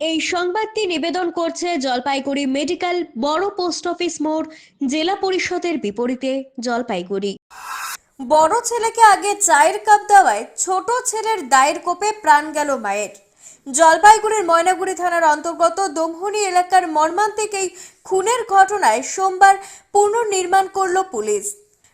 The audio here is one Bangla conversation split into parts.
এই সংবাদটি নিবেদন করছে জলপাইগুড়ি মেডিকেল বড় পোস্ট অফিস মোড় জেলা পরিষদের বিপরীতে জলপাইগুড়ি। বড় ছেলেকে আগে চায়ের কাপ দেওয়ায় ছোট ছেলের দায়ের কোপে প্রাণ গেল মায়ের। জলপাইগুড়ির ময়নাগুড়ি থানার অন্তর্গত দমহুনি এলাকার মর্মান্তিক এই খুনের ঘটনায় সোমবার পুনর্নির্মাণ করল পুলিশ।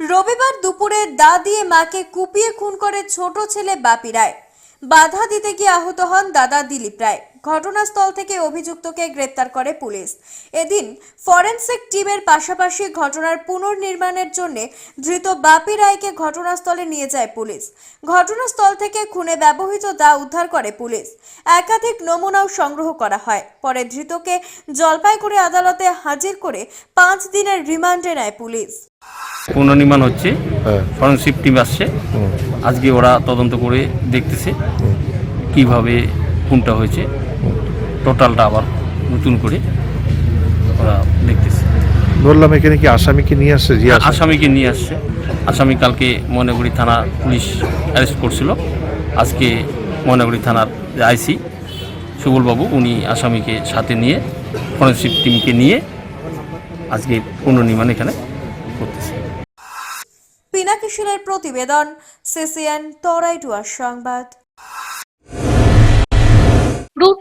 রবিবার দুপুরে দা দিয়ে মাকে কুপিয়ে খুন করে ছোট ছেলে বাপি রায় বাধা দিতে গিয়ে আহত হন দাদা দিলীপ রায়। ঘটনাস্থল থেকে অভিযুক্তকে গ্রেপ্তার করে পুলিশ। এদিন ফরেনসিক টিমের পাশাপাশি ঘটনার পুনর্নির্মাণের জন্য ধৃত বাপি রায়কে ঘটনাস্থলে নিয়ে যায় পুলিশ। ঘটনাস্থল থেকে খুনে ব্যবহৃত দা উদ্ধার করে পুলিশ। একাধিক নমুনাও সংগ্রহ করা হয়। পরে ধৃতকে জলপাইগুড়ি আদালতে হাজির করে পাঁচ দিনের রিমান্ডে নেয় পুলিশ। পুনর্নির্মাণ হচ্ছে। হ্যাঁ। ফরেন্সিক টিম আসছে। আজকে ওরা তদন্ত করে দেখতেছে কীভাবে কোনটা হয়েছে। টোটালটা আবার নতুন করে ওরা দেখতেছে। বললাম এখানে কি আসামিকে নিয়ে আসছে? আসামিকে নিয়ে আসছে। আসামি কালকে ময়নাগুড়ি থানা পুলিশ অ্যারেস্ট করছিল। আজকে ময়নাগুড়ি থানার আইসি সুবলবাবু উনি আসামিকে সাথে নিয়ে ফরেন্সিক টিমকে নিয়ে আজকে পুনর্নির্মাণ এখানে করতেছে। পিনাকি শীলের প্রতিবেদন সিসিএন তরাইটুয়ার সংবাদ।